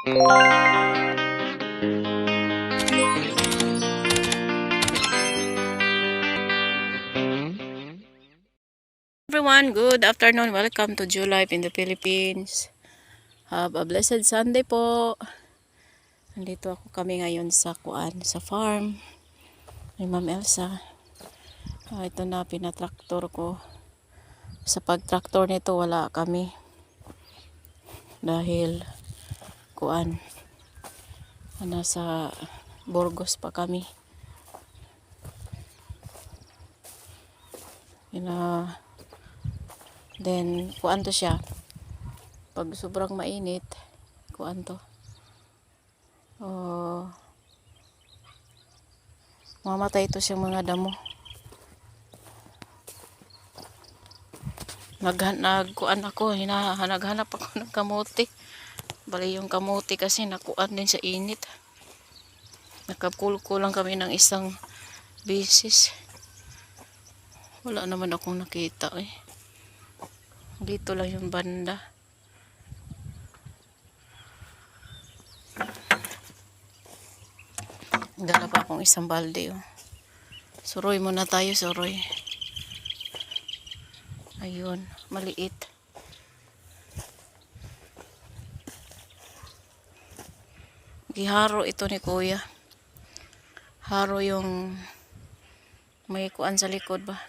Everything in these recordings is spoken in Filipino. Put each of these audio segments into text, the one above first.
Everyone, good afternoon. Welcome to Julife in the Philippines. Have a blessed Sunday po. Nandito ako kami ngayon sa kuan, sa farm ni Ma'am Elsa. Ah, ito na pinatraktor ko. Sa pagtraktor nito wala kami. Dahil kuan nasa Burgos pa kami. Ina Then, kuan to siya. Pag sobrang mainit, kuan to. Oh, mamatay to siyang mga damo. Naghan nagkuan ako, hina, naghanap ako ng kamote. Bali yung kamote kasi nakuan din sa init. Nakakulkulang kami ng isang bisis. Wala naman akong nakita eh. Dito lang yung banda. Dala pa akong isang balde. Oh. Suroy muna tayo, suroy. Ayun, maliit. Giharo ito ni kuya. Haro yung may kuan sa likod ba?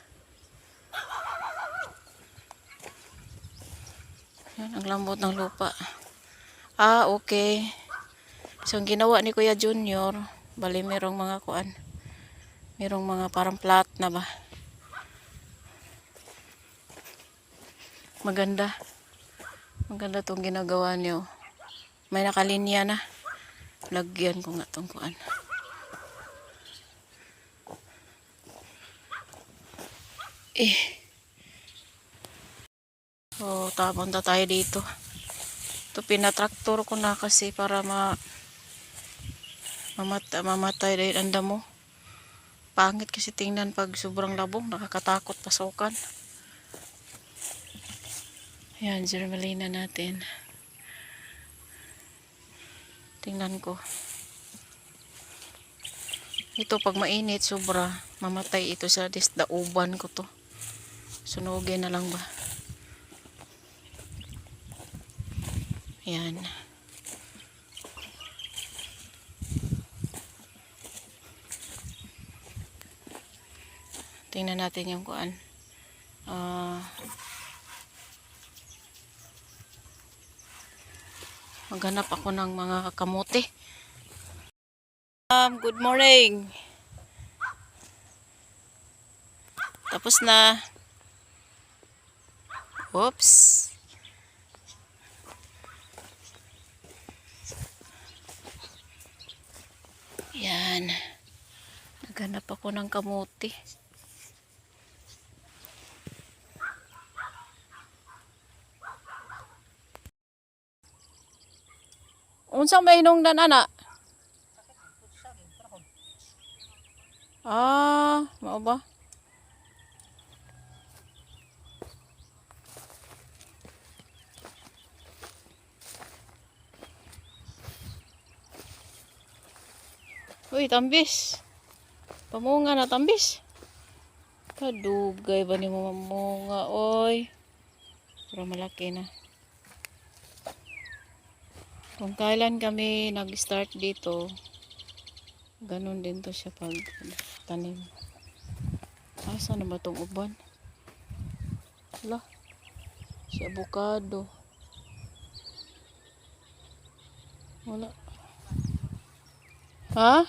Yan, ang lambot ng lupa. Ah, okay. So, ang ginawa ni Kuya Junior, bali merong mga kuan. Merong mga parang plat na ba? Maganda. Maganda tong ginagawa niyo. May nakalinya na. Lagyan ko nga tong kuan. Eh. So, tapon na tayo dito. Ito pinatraktor ko na kasi para ma mamata, mamatay dahil ang damo. Pangit kasi tingnan pag sobrang labong, nakakatakot pasukan. Ayan, germalina natin. Tingnan ko. Ito pag mainit, sobra, mamatay ito sa disdauban ko to. Sunugin na lang ba? Ayan. Tingnan natin yung kuan. Ah. Maghanap ako ng mga kamote. Um, good morning. Tapos na. Oops. Yan. Naghanap ako ng kamuti. Unsang may inungdan ana? Ah, mao ba? Uy, tambis. Pamunga na tambis. Kadugay ba ni mo mamunga, oy. Pero malaki na. Kung kailan kami nag-start dito, ganun din to siya pag tanim. Asa na ba itong uban? Wala. Si avocado. Wala. Ha?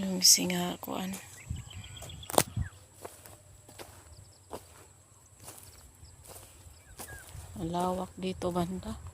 Yung singa kuan. Ang lawak dito banda.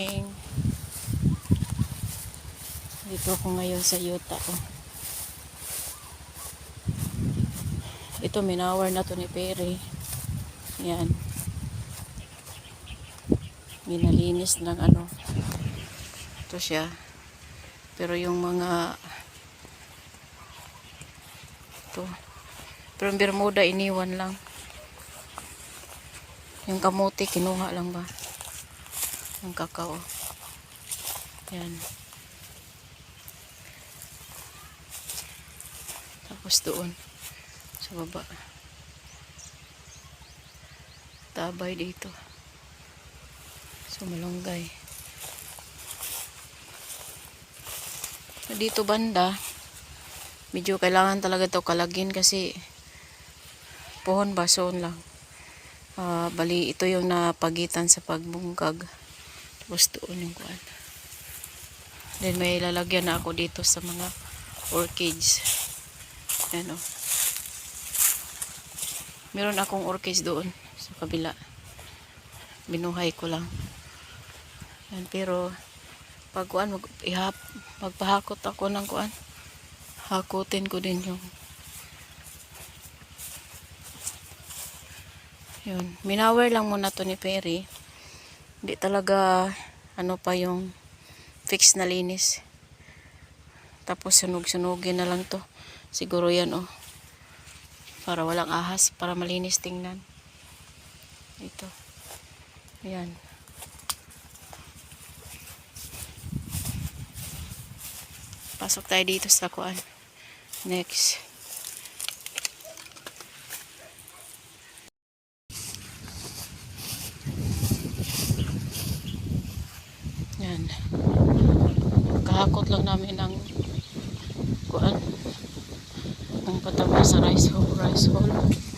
Morning. Dito ako ngayon sa Yuta. Oh. Ito, minawar na to ni Perry. Yan. Minalinis ng ano. Ito siya. Pero yung mga ito. Pero Bermuda iniwan lang. Yung kamote kinuha lang ba? Yung kakao. Yan. Tapos doon sa baba. Tabay dito. So. Dito banda, medyo kailangan talaga to kalagin kasi pohon bason lang. Ah, bali ito yung napagitan sa pagbungkag. Tapos yung kuan. Then may lalagyan na ako dito sa mga orchids. Ano. Meron akong orchids doon sa kabila. Binuhay ko lang. Yan, pero pag kuan mag ihap magpahakot ako ng kuan. Hakutin ko din yung Yun. Minower lang muna to ni Perry. Hindi talaga ano pa yung fix na linis. Tapos sunog-sunugin na lang to. Siguro yan oh. Para walang ahas. Para malinis tingnan. Ito. Yan. Pasok tayo dito sa kuan. Next. Yan. Kahakot lang namin ang kuan ang patama sa rice hole, rice hole.